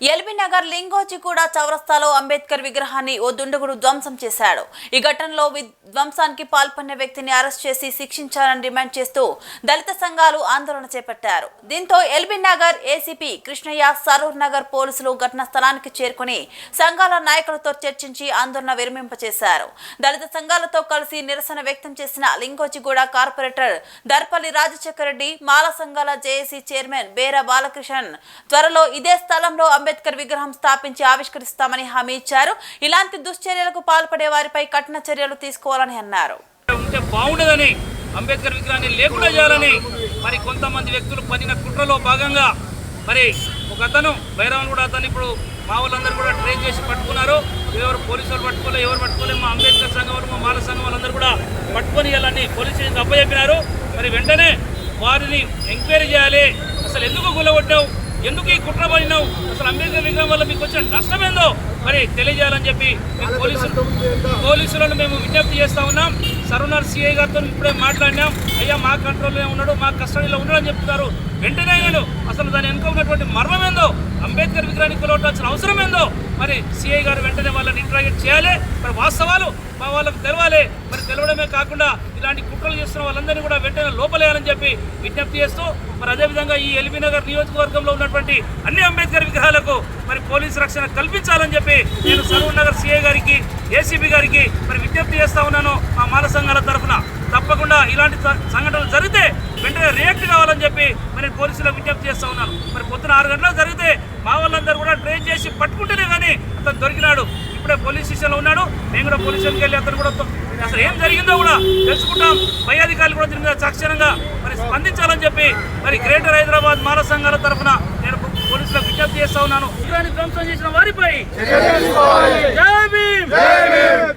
LB Nagar Lingojiguda చౌరస్తాలో అంబేద్కర్ విగ్రహాన్ని ఓ దుండగుడు ధ్వంసం చేశాడు. ఈ ఘటనలో విధ్వంసానికి పాల్పడిన వ్యక్తిని అరెస్ట్ చేసి శిక్షించాలని డిమాండ్ చేస్తూ దళిత సంఘాలు ఆందోళన చేపట్టారు. దీంతో ఎల్బీ నగర్ ఏసీపీ కృష్ణయ్య సరూర్ నగర్ పోలీసులు ఘటనా స్థలానికి చేరుకుని సంఘాల నాయకులతో చర్చించి ఆందోళన విరమింపచేశారు. దళిత సంఘాలతో కలిసి నిరసన వ్యక్తం చేసిన లింగోచిగూడ కార్పొరేటర్ దర్పల్లి రాజశేఖర రెడ్డి మాల సంఘాల జేఏసీ చైర్మన్ బేర బాలకృష్ణన్ త్వరలో ఇదే స్థలంలో అంబేద్కర్ విగ్రహం స్థాపించి ఆవిష్కరిస్తామని హామీ ఇచ్చారు. ఇలాంటి దుశ్చర్యలకు పాల్పడే వారిపై కఠిన చర్యలు తీసుకోవాలని అన్నారు. ఉంటే బాగుండదని అంబేద్కర్ విగ్రహాన్ని లేకుండా చేయాలని మరి కొంతమంది వ్యక్తులు పనిన కుట్రలో భాగంగా మరి ఒక అతను భైరవన్ కూడా అతను ఇప్పుడు మా వాళ్ళందరూ కూడా ట్రైన్ చేసి పట్టుకున్నారు. ఎవరు పోలీసు వాళ్ళు పట్టుకోలే ఎవరు పట్టుకోలే మా అంబేద్కర్ సంఘం వాళ్ళు మా మాల సంఘం వాళ్ళందరూ కూడా పట్టుకొని వెళ్ళాలని పోలీస్ స్టేషన్ అప్పచెప్పినారు. మరి వెంటనే వారిని ఎంక్వైరీ చేయాలి. అసలు ఎందుకు గుల్లగొట్టావు ఎందుకు ఈ కుట్ర పడినావు? అసలు అంబేద్కర్ విగ్రహం వల్ల మీకు వచ్చిన నష్టం ఏందో మరి తెలియజేయాలని చెప్పి మేము పోలీసులు పోలీసులను మేము విజ్ఞప్తి చేస్తా ఉన్నాం. సర్వనర్ సిఐ గారితో ఇప్పుడే మాట్లాడినాం. అయ్యా మా కంట్రోల్లో ఉన్నాడు మా కస్టడీలో ఉన్నాడు అని చెప్తున్నారు. వెంటనే నేను అసలు దాని వెనుక ఉన్నటువంటి మర్మం ఏందో అంబేద్కర్ విగ్రహానికి కొలవటాల్సిన అవసరం ఏందో మరి సిఐ గారు వెంటనే వాళ్ళని ఇంట్రాగేట్ చేయాలి. మరి వాస్తవాలు మా వాళ్ళకు తెలవాలి. మరి తెలవడమే కాకుండా ఇలాంటి కుట్రలు చేస్తున్న వాళ్ళందరినీ కూడా వెంటనే లోపలేయాలని చెప్పి విజ్ఞప్తి చేస్తూ మరి అదేవిధంగా ఈ ఎల్బీ నగర్ నియోజకవర్గంలో ఉన్నటువంటి అన్ని అంబేద్కర్ విగ్రహాలకు మరి పోలీసు రక్షణ కల్పించాలని చెప్పి నేను సరూర్ నగర్ సిఐ గారికి ఏసీబీ గారికి మరి విజ్ఞప్తి చేస్తా ఉన్నాను మా మాల సంఘాల తరఫున. తప్పకుండా ఇలాంటి సంఘటనలు జరిగితే వెంటనే రియాక్ట్ కావాలని చెప్పి మరి పోలీసులకు విజ్ఞప్తి చేస్తా ఉన్నాను మరి పొద్దున ఆరు గంటలకు జరిగితే మా వాళ్ళందరూ కూడా ట్రైన్ చేసి పట్టుకుంటేనే కానీ అతను దొరికినాడు. ఇప్పుడే పోలీస్ స్టేషన్లో ఉన్నాడు. నేను కూడా పోలీస్ స్టేషన్కి వెళ్ళి అతను కూడా తో- అసలు ఏం జరిగిందో కూడా తెలుసుకుంటాం. పై అధికారులు కూడా దీని మీద తక్షణంగా మరి స్పందించాలని చెప్పి మరి గ్రేటర్ హైదరాబాద్ మాల సంఘాల తరఫున నేను పోలీసులకు విజ్ఞప్తి చేస్తా ఉన్నాను. ధ్వంసం చేసిన వారిపై జై భీమ్!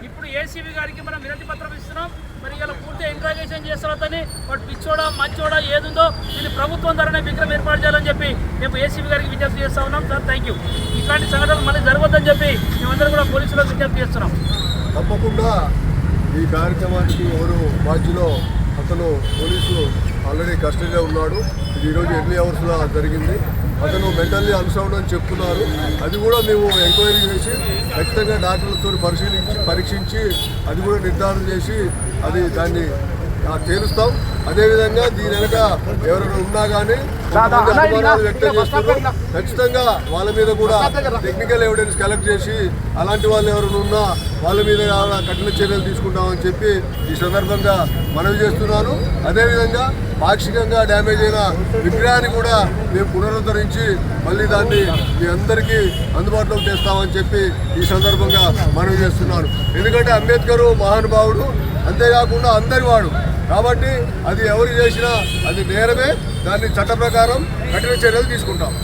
ఇప్పుడు ఏసీబీ గారికి మనం వినతి పత్రం ఇస్తున్నాం. ఇంట్రాగేషన్ చేస్తారు అతన్ని వాడు పిచ్చోడా మంచోడా ఏదుందో దీన్ని ప్రభుత్వం ద్వారానే విగ్రహం ఏర్పాటు చేయాలని చెప్పి మేము ఏసీబీ గారికి విజ్ఞప్తి చేస్తా ఉన్నాం. సార్ థ్యాంక్ యూ ఇట్లాంటి సంఘటనలు మళ్ళీ జరగొద్దని చెప్పి మేమందరం కూడా పోలీసులకు విజ్ఞప్తి చేస్తున్నాం. తప్పకుండా ఈ కార్యక్రమానికి ఎవరు బాధ్యులో అతను పోలీసులు ఆల్రెడీ కస్టడీలో ఉన్నాడు. ఇది ఈరోజు ఎర్లీ అవర్స్లో జరిగింది. అతను మెంటల్లీ అన్సౌండ్ అని చెప్తున్నారు. అది కూడా మేము ఎంక్వైరీ చేసి ఖచ్చితంగా డాక్టర్లతో పరిశీలించి పరీక్షించి అది కూడా నిర్ధారణ చేసి అది దాన్ని తేలుస్తాం అదేవిధంగా దీని వెనక ఎవరైనా ఉన్నా కానీ వ్యక్తం చేస్తున్నారు. ఖచ్చితంగా వాళ్ళ మీద కూడా టెక్నికల్ ఎవిడెన్స్ కలెక్ట్ చేసి అలాంటి వాళ్ళు ఎవరైనా ఉన్నా వాళ్ళ మీద కఠిన చర్యలు తీసుకుంటామని చెప్పి ఈ సందర్భంగా మనవి చేస్తున్నాను. అదేవిధంగా పాక్షికంగా డ్యామేజ్ అయిన విగ్రహాన్ని కూడా మేము పునరుద్ధరించి మళ్ళీ దాన్ని మీ అందరికీ అందుబాటులోకి తెస్తామని చెప్పి ఈ సందర్భంగా మనవి చేస్తున్నాను. ఎందుకంటే అంబేద్కర్ మహానుభావుడు. అంతేకాకుండా అందరి వాడు. కాబట్టి అది ఎవరు చేసినా అది నేరమే. దాన్ని చట్ట ప్రకారం కఠిన చర్యలు తీసుకుంటాం.